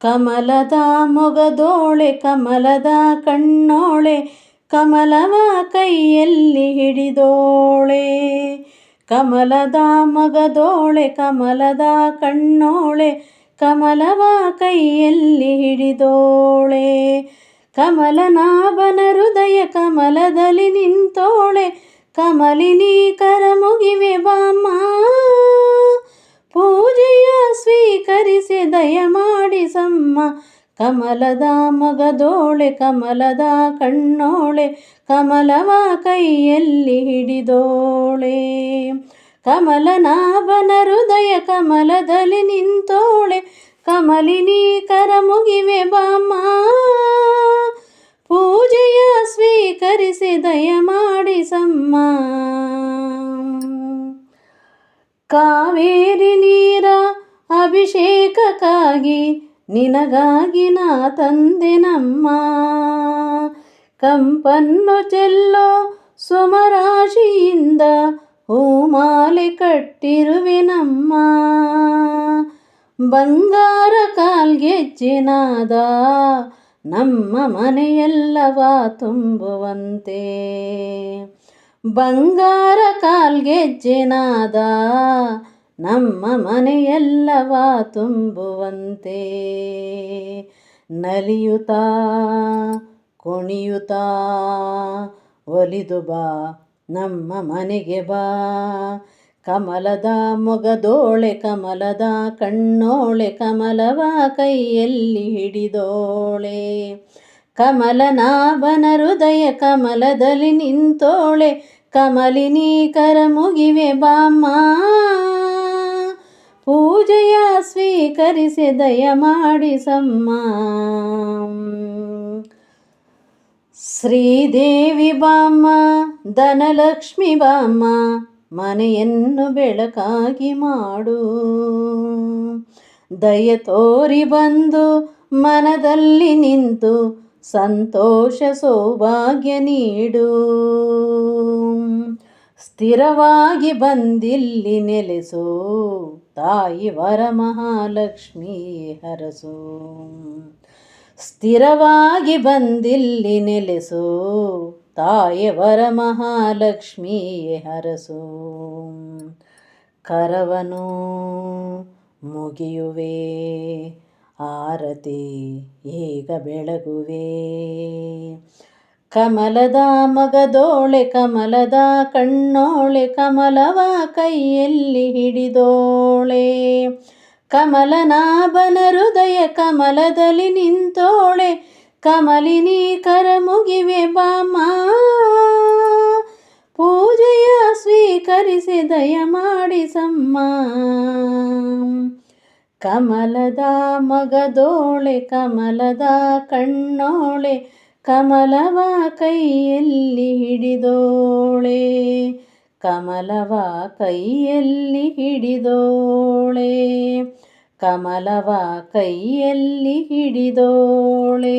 ಕಮಲದ ಮೊಗದೋಳೆ ಕಮಲದ ಕಣ್ಣೋಳೆ ಕಮಲವ ಕೈಯಲ್ಲಿ ಹಿಡಿದೋಳೆ ಕಮಲದ ಮಗದೋಳೆ ಕಮಲದ ಕಣ್ಣೋಳೆ ಕಮಲವ ಕೈಯಲ್ಲಿ ಹಿಡಿದೋಳೆ ಕಮಲನಾಭನ ಹೃದಯ ಕಮಲದಲ್ಲಿ ನಿಂತೋಳೆ ಕಮಲಿನಿ ಕರ ಮುಗಿವೆ ಬಾಮ್ಮ ಪೂಜೆಯ ಸ್ವೀಕರಿಸಿ ದಯ ಮಾಡಿಸಮ್ಮ ಕಮಲದ ಮಗದೋಳೆ ಕಮಲದ ಕಣ್ಣೋಳೆ, ಕಮಲವ ಕೈಯಲ್ಲಿ ಹಿಡಿದೋಳೆ. ಕಮಲನಾಭನ ಹೃದಯ ಕಮಲದಲ್ಲಿ ನಿಂತೋಳೆ. ಕಮಲಿನಿ ಕರ ಮುಗಿವೆ ಬಾಮ್ಮ ಪೂಜೆಯ ಸ್ವೀಕರಿಸಿ ದಯ ಮಾಡಿಸಮ್ಮ ಕಾವೇರಿ ನೀರ ಅಭಿಷೇಕಕ್ಕಾಗಿ ನಿನಗಾಗಿ ನಾ ತಂದೆ ನಮ್ಮ. ಕಂಪನ್ನು ಚೆಲ್ಲೋ ಸುಮರಾಶಿಯಿಂದ ಹೂಮಾಲೆ ಕಟ್ಟಿರುವೆ ನಮ್ಮ. ಬಂಗಾರ ಕಾಲ್ಗೆಜ್ಜಿನಾದ ನಮ್ಮ ಮನೆಯೆಲ್ಲವ ತುಂಬುವಂತೆ. ಬಂಗಾರ ಕಾಲ್ಗೆಜ್ಜಿನಾದ ನಮ್ಮ ಮನೆಯೆಲ್ಲವ ತುಂಬುವಂತೆ. ನಲಿಯುತಾ ಕುಣಿಯುತ್ತಾ, ಒಲಿದು ಬಾ, ನಮ್ಮ ಮನೆಗೆ ಬಾ. ಕಮಲದ ಮೊಗದೋಳೆ ಕಮಲದ ಕಣ್ಣೋಳೆ, ಕಮಲವ ಕೈಯಲ್ಲಿ ಹಿಡಿದೋಳೆ. ಕಮಲನಾಭನ ಹೃದಯ, ಕಮಲದಲ್ಲಿ ನಿಂತೋಳೆ. ಕಮಲಿನಿ ಕರ ಮುಗಿವೆ ಬಾಮ್ಮ. ಸ್ವೀಕರಿಸಿ ದಯ ಮಾಡಿಸಮ್ಮ ಶ್ರೀದೇವಿ ಬಾಮ್ಮ, ಧನಲಕ್ಷ್ಮಿ ಬಾಮ್ಮ, ಮನೆಯನ್ನು ಬೆಳಕಾಗಿ ಮಾಡು. ದಯ ತೋರಿ ಬಂದು ಮನದಲ್ಲಿ ನಿಂತು ಸಂತೋಷ ಸೌಭಾಗ್ಯ ನೀಡು. ಸ್ಥಿರವಾಗಿ ಬಂದಿಲ್ಲಿ ನೆಲೆಸೋ, ತಾಯಿ ವರ ಮಹಾಲಕ್ಷ್ಮಿ ಹರಸೋ. ಸ್ಥಿರವಾಗಿ ಬಂದಿಲ್ಲಿ ನೆಲೆಸೋ, ತಾಯಿ ವರ ಮಹಾಲಕ್ಷ್ಮಿ ಹರಸೋ. ಕರವನು ಮುಗಿಯುವೆ, ಆರತಿ ಈಗ ಬೆಳಗುವೆ. ಕಮಲದ ಮಗದೋಳೆ ಕಮಲದ ಕಣ್ಣೋಳೆ, ಕಮಲವ ಕೈಯಲ್ಲಿ ಹಿಡಿದೋಳೆ. ಕಮಲನಾಭನ ಹೃದಯ ಕಮಲದಲ್ಲಿ ನಿಂತೋಳೆ. ಕಮಲಿನಿ ಕರ ಮುಗಿವೆ ಬಾಮ ಪೂಜೆಯ ಸ್ವೀಕರಿಸಿ ದಯ ಮಾಡಿಸಮ್ಮ ಕಮಲದ ಮಗದೋಳೆ ಕಮಲದ ಕಣ್ಣೋಳೆ ಕಮಲವ ಕೈಯಲ್ಲಿ ಹಿಡಿದೋಳೆ ಕಮಲವ ಕೈಯಲ್ಲಿ ಹಿಡಿದೋಳೆ ಕಮಲವ ಕೈಯಲ್ಲಿ ಹಿಡಿದೋಳೆ.